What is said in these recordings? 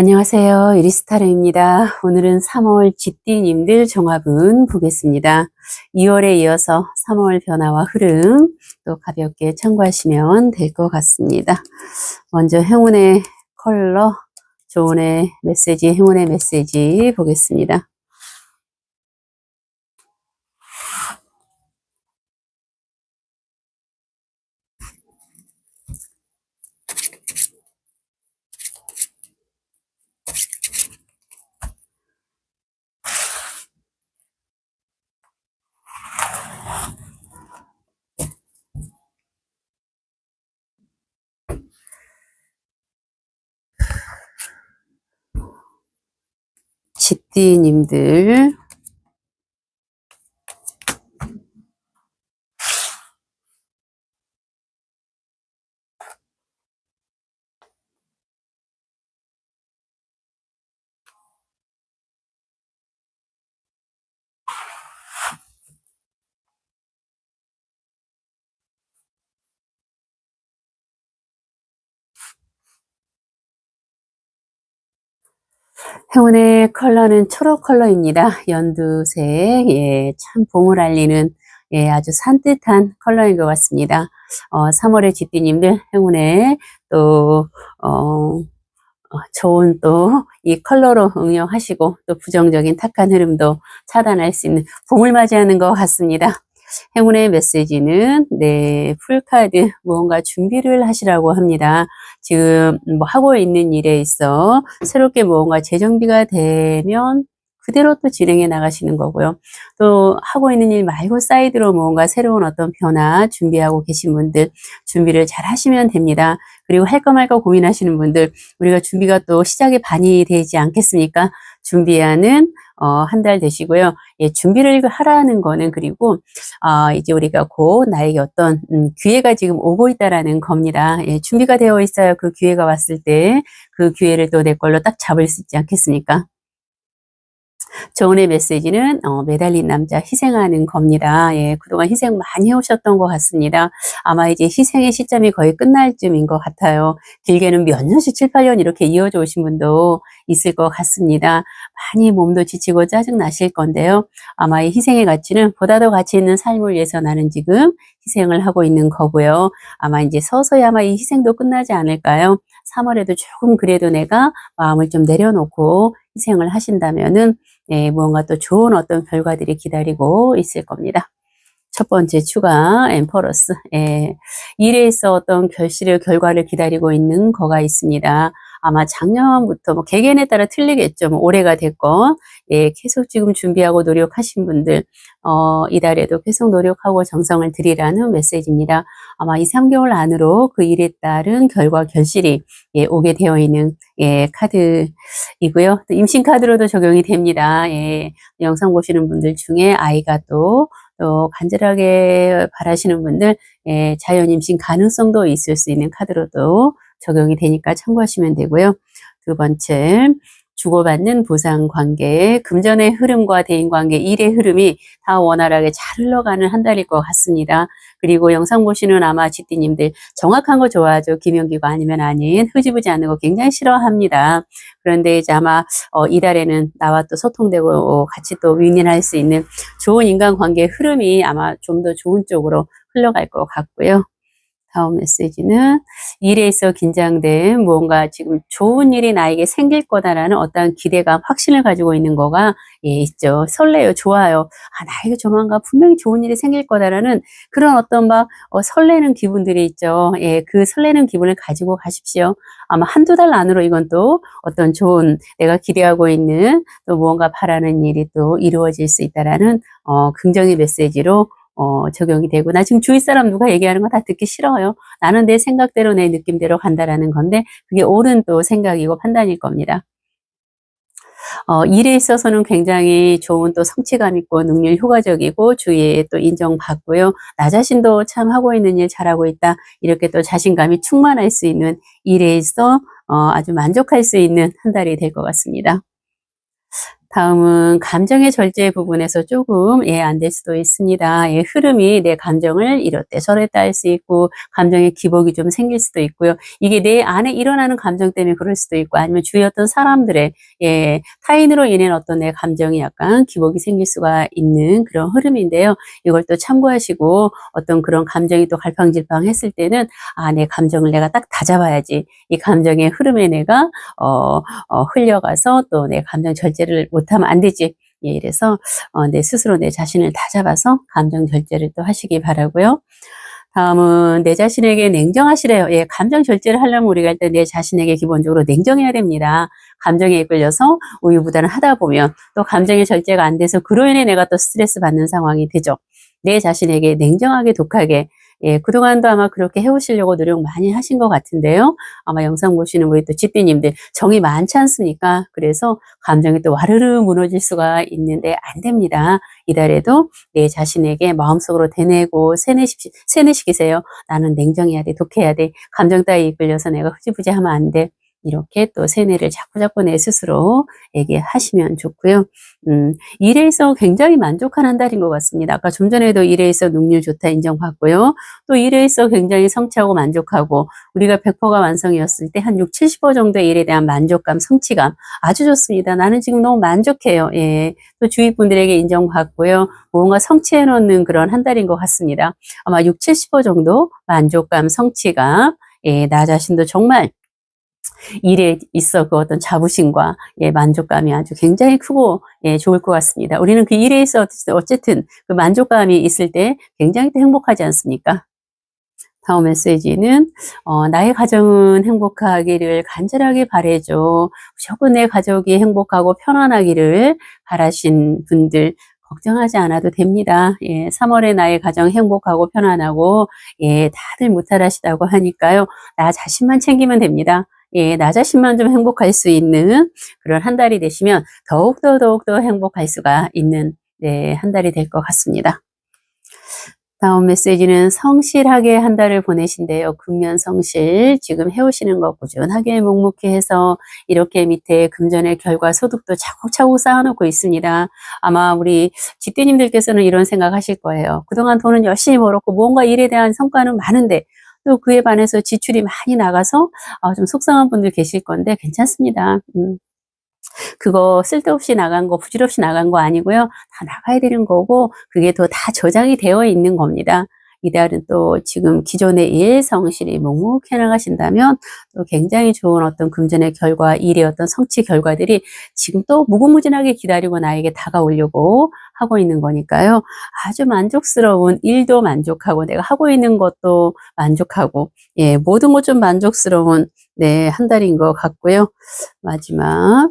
안녕하세요. 이리스타르입니다. 오늘은 3월 쥐띠님들 종합은 보겠습니다. 2월에 이어서 3월 변화와 흐름 또 가볍게 참고하시면 될 것 같습니다. 먼저 행운의 컬러, 조은의 메시지, 행운의 메시지 보겠습니다. 쥐띠님들 행운의 컬러는 초록 컬러입니다. 연두색, 예, 참 봄을 알리는 예, 아주 산뜻한 컬러인 것 같습니다. 어, 3월의 쥐띠님들 행운의 또 어, 어, 좋은 또 이 컬러로 응용하시고 또 부정적인 탁한 흐름도 차단할 수 있는 봄을 맞이하는 것 같습니다. 행운의 메시지는 네 풀카드 무언가 준비를 하시라고 합니다. 지금 뭐 하고 있는 일에 있어 새롭게 무언가 재정비가 되면 그대로 또 진행해 나가시는 거고요. 또 하고 있는 일 말고 사이드로 무언가 새로운 어떤 변화 준비하고 계신 분들 준비를 잘 하시면 됩니다. 그리고 할까 말까 고민하시는 분들 우리가 준비가 또 시작이 반이 되지 않겠습니까? 준비하는 어, 한 달 되시고요. 예, 준비를 하라는 거는 그리고 어, 이제 우리가 곧 나에게 어떤 음, 기회가 지금 오고 있다라는 겁니다. 예, 준비가 되어 있어야 그 기회가 왔을 때 그 기회를 또 내 걸로 딱 잡을 수 있지 않겠습니까? 조은의 메시지는 어, 매달린 남자 희생하는 겁니다. 예, 그동안 희생 많이 해오셨던 것 같습니다. 아마 이제 희생의 시점이 거의 끝날 쯤인 것 같아요. 길게는 몇 년씩 7, 8년 이렇게 이어져 오신 분도 있을 것 같습니다. 많이 몸도 지치고 짜증 나실 건데요. 아마 이 희생의 가치는 보다 더 가치 있는 삶을 위해서 나는 지금 희생을 하고 있는 거고요. 아마 이제 서서히 아마 이 희생도 끝나지 않을까요? 3월에도 조금 그래도 내가 마음을 좀 내려놓고 희생을 하신다면은 예, 무언가 또 좋은 어떤 결과들이 기다리고 있을 겁니다. 첫 번째 추가 엠퍼러스 예, 일에 있어 어떤 결실의 결과를 기다리고 있는 거가 있습니다. 아마 작년부터 뭐 개개인에 따라 틀리겠죠. 뭐 올해가 됐건 예, 계속 지금 준비하고 노력하신 분들 어, 이달에도 계속 노력하고 정성을 들이라는 메시지입니다. 아마 이 3개월 안으로 그 일에 따른 결과 결실이 예, 오게 되어 있는 예, 카드이고요. 또 임신 카드로도 적용이 됩니다. 예, 영상 보시는 분들 중에 아이가 또, 또 간절하게 바라시는 분들 예, 자연 임신 가능성도 있을 수 있는 카드로도 적용이 되니까 참고하시면 되고요. 두 번째, 주고받는 보상 관계, 금전의 흐름과 대인 관계, 일의 흐름이 다 원활하게 잘 흘러가는 한 달일 것 같습니다. 그리고 영상 보시는 아마 지띠님들 정확한 거 좋아하죠. 김영기가 아니면 아닌 흐지부지 않는 거 굉장히 싫어합니다. 그런데 이제 아마 어, 이달에는 나와 또 소통되고 어, 같이 또 윈윈할 수 있는 좋은 인간관계 흐름이 아마 좀 더 좋은 쪽으로 흘러갈 것 같고요. 다음 메시지는 일에 있어 긴장된 무언가 지금 좋은 일이 나에게 생길 거다라는 어떠한 기대감, 확신을 가지고 있는 거가 예, 있죠. 설레요, 좋아요. 아, 나에게 조만간 분명히 좋은 일이 생길 거다라는 그런 어떤 막 어, 설레는 기분들이 있죠. 예, 그 설레는 기분을 가지고 가십시오. 아마 한두 달 안으로 이건 또 어떤 좋은 내가 기대하고 있는 또 무언가 바라는 일이 또 이루어질 수 있다라는 어, 긍정의 메시지로 어, 적용이 되고, 나 지금 주위 사람 누가 얘기하는 거 다 듣기 싫어요. 나는 내 생각대로 내 느낌대로 간다라는 건데, 그게 옳은 또 생각이고 판단일 겁니다. 어, 일에 있어서는 굉장히 좋은 또 성취감 있고 능률 효과적이고 주위에 또 인정받고요. 나 자신도 참 하고 있는 일 잘하고 있다. 이렇게 또 자신감이 충만할 수 있는 일에 있어 어, 아주 만족할 수 있는 한 달이 될 것 같습니다. 다음은 감정의 절제 부분에서 조금 예, 안 될 수도 있습니다. 예, 흐름이 내 감정을 이렇다 저랬다 할 수 있고 감정의 기복이 좀 생길 수도 있고요. 이게 내 안에 일어나는 감정 때문에 그럴 수도 있고 아니면 주위 어떤 사람들의 예, 타인으로 인해 어떤 내 감정이 약간 기복이 생길 수가 있는 그런 흐름인데요. 이걸 또 참고하시고 어떤 그런 감정이 또 갈팡질팡 했을 때는 아, 내 감정을 내가 딱 다잡아야지. 이 감정의 흐름에 내가 어, 어, 흘려가서 또 내 감정 절제를 못하면 안 되지. 예, 이래서 어, 내 스스로 내 자신을 다 잡아서 감정 절제를 또 하시기 바라고요. 다음은 내 자신에게 냉정하시래요. 예, 감정 절제를 하려면 우리가 일단 내 자신에게 기본적으로 냉정해야 됩니다. 감정에 이끌려서 우유부단을 하다 보면 또 감정의 절제가 안 돼서 그로 인해 내가 또 스트레스 받는 상황이 되죠. 내 자신에게 냉정하게 독하게 예, 그동안도 아마 그렇게 해오시려고 노력 많이 하신 것 같은데요. 아마 영상 보시는 우리 또 집비님들 정이 많지 않습니까? 그래서 감정이 또 와르르 무너질 수가 있는데 안 됩니다. 이달에도 내 자신에게 마음속으로 대내고 세뇌시, 세뇌시키세요. 나는 냉정해야 돼, 독해야 돼. 감정 따위 이끌려서 내가 흐지부지 하면 안 돼. 이렇게 또 세뇌를 자꾸 자꾸 내 스스로에게 하시면 좋고요. 음, 일에 있어 굉장히 만족한 한 달인 것 같습니다. 아까 좀 전에도 일에 있어 능률 좋다 인정받고요. 또 일에 있어 굉장히 성취하고 만족하고 우리가 100%가 완성이었을 때 한 6, 70% 정도의 일에 대한 만족감, 성취감 아주 좋습니다. 나는 지금 너무 만족해요. 예. 또 주위 분들에게 인정받고요. 뭔가 성취해 놓는 그런 한 달인 것 같습니다. 아마 6, 70% 정도 만족감, 성취감 예, 나 자신도 정말 일에 있어 그 어떤 자부심과 예, 만족감이 아주 굉장히 크고 예, 좋을 것 같습니다. 우리는 그 일에 있어 어쨌든 그 만족감이 있을 때 굉장히 또 행복하지 않습니까? 다음 메시지는 어, 나의 가정은 행복하기를 간절하게 바래줘. 무조건 내 가족이 행복하고 편안하기를 바라신 분들 걱정하지 않아도 됩니다. 예, 3월에 나의 가정 행복하고 편안하고 예, 다들 무탈하시다고 하니까요. 나 자신만 챙기면 됩니다. 예, 나 자신만 좀 행복할 수 있는 그런 한 달이 되시면 더욱더 더욱더 행복할 수가 있는 네, 한 달이 될 것 같습니다. 다음 메시지는 성실하게 한 달을 보내신대요. 금년 성실 지금 해오시는 거 꾸준하게 묵묵히 해서 이렇게 밑에 금전의 결과 소득도 차곡차곡 쌓아놓고 있습니다. 아마 우리 집대님들께서는 이런 생각하실 거예요. 그동안 돈은 열심히 벌었고 뭔가 일에 대한 성과는 많은데 또 그에 반해서 지출이 많이 나가서 어, 좀 속상한 분들 계실 건데 괜찮습니다. 음. 그거 쓸데없이 나간 거, 부질없이 나간 거 아니고요. 다 나가야 되는 거고, 그게 또다 저장이 되어 있는 겁니다. 이달은 또 지금 기존의 일 성실히 묵묵히 나가신다면 또 굉장히 좋은 어떤 금전의 결과, 일의 어떤 성취 결과들이 지금 또 무궁무진하게 기다리고 나에게 다가오려고 하고 있는 거니까요. 아주 만족스러운 일도 만족하고 내가 하고 있는 것도 만족하고 예, 모든 것 좀 만족스러운 네, 한 달인 것 같고요. 마지막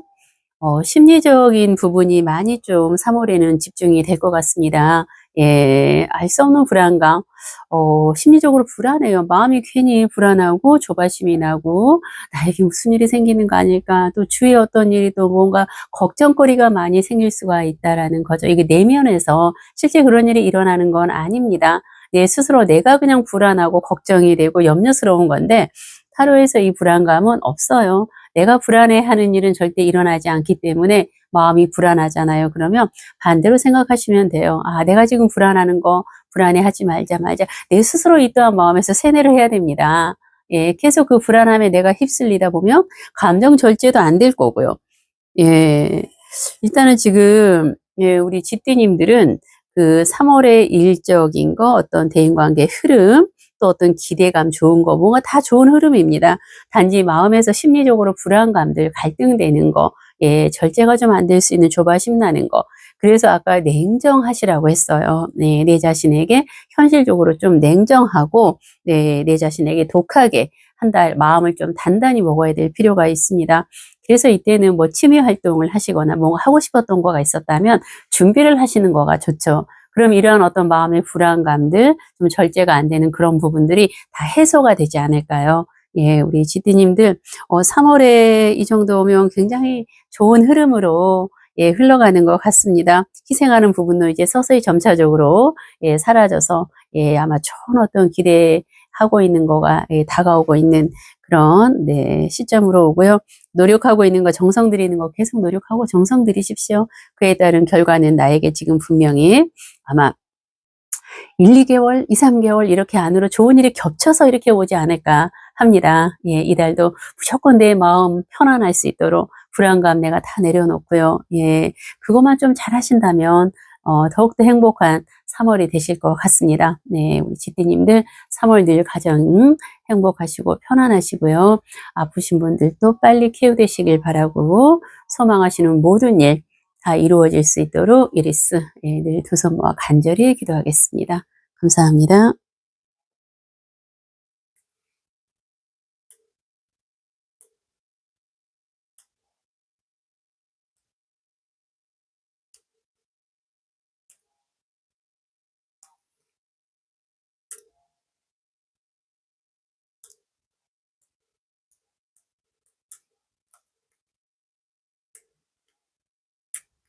어, 심리적인 부분이 많이 좀 3월에는 집중이 될 것 같습니다. 예, 알 수 없는 불안감, 어, 심리적으로 불안해요. 마음이 괜히 불안하고 조바심이 나고 나에게 무슨 일이 생기는 거 아닐까? 또 주위에 어떤 일이 또 뭔가 걱정거리가 많이 생길 수가 있다라는 거죠. 이게 내면에서 실제 그런 일이 일어나는 건 아닙니다. 내 스스로 내가 그냥 불안하고 걱정이 되고 염려스러운 건데 타로에서 이 불안감은 없어요. 내가 불안해하는 일은 절대 일어나지 않기 때문에 마음이 불안하잖아요. 그러면 반대로 생각하시면 돼요. 아, 내가 지금 불안하는 거 불안해하지 말자 말자. 내 스스로 이떠한 마음에서 세뇌를 해야 됩니다. 예, 계속 그 불안함에 내가 휩쓸리다 보면 감정 절제도 안 될 거고요. 예, 일단은 지금 예, 우리 집디님들은 그 3월의 일적인 거, 어떤 대인관계 흐름, 또 어떤 기대감, 좋은 거, 뭔가 다 좋은 흐름입니다. 단지 마음에서 심리적으로 불안감들, 갈등되는 거, 예, 절제가 좀 안 될 수 있는 조바심 나는 거. 그래서 아까 냉정하시라고 했어요. 네, 내 자신에게 현실적으로 좀 냉정하고, 네, 내 자신에게 독하게 한 달 마음을 좀 단단히 먹어야 될 필요가 있습니다. 그래서 이때는 뭐 취미 활동을 하시거나 뭔가 하고 싶었던 거가 있었다면 준비를 하시는 거가 좋죠. 그럼 이러한 어떤 마음의 불안감들, 좀 절제가 안 되는 그런 부분들이 다 해소가 되지 않을까요? 예, 우리 지띠님들, 어, 3월에 이 정도 오면 굉장히 좋은 흐름으로 예, 흘러가는 것 같습니다. 희생하는 부분도 이제 서서히 점차적으로 예, 사라져서 예, 아마 좋은 어떤 기대하고 있는 거가 예, 다가오고 있는 그런 네 시점으로 오고요. 노력하고 있는 거 정성 들이는 거 계속 노력하고 정성 들이십시오. 그에 따른 결과는 나에게 지금 분명히 아마 1, 2개월, 2, 3개월 이렇게 안으로 좋은 일이 겹쳐서 이렇게 오지 않을까 합니다. 예, 이달도 무조건 내 마음 편안할 수 있도록 불안감 내가 다 내려놓고요. 예, 그것만 좀 잘하신다면 어, 더욱더 행복한 3월이 되실 것 같습니다. 네, 우리 지띠님들 3월 늘 가정 행복하시고 편안하시고요. 아프신 분들도 빨리 쾌유되시길 바라고 소망하시는 모든 일 다 이루어질 수 있도록 이리스 예, 늘 두 손 모아 간절히 기도하겠습니다. 감사합니다.